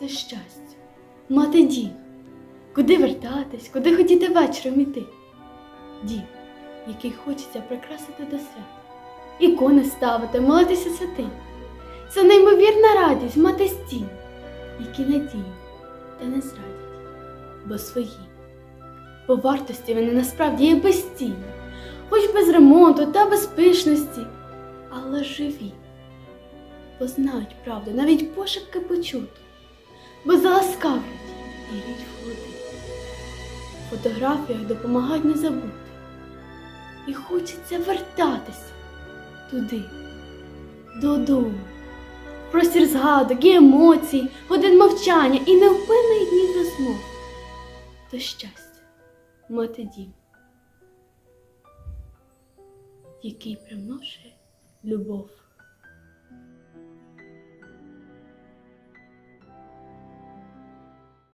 це щастя, мати дім, куди вертатись, куди хотіти вечором іти. Дім, який хочеться прикрасити до свята, ікони ставити, молитися святим. Це неймовірна радість мати стін, які надійні та не зрадять, бо свої. По вартості вони насправді є безцінні, хоч без ремонту та без пишності, але живі, бо знають правду, навіть пошепки почути, бо заласкавлять і рідь в. В фотографіях допомагають не забути. І хочеться вертатися туди, додому. Простір згадок і емоцій, годин мовчання і невпинних днів розмов. То щастя мати дім, який примножує любов.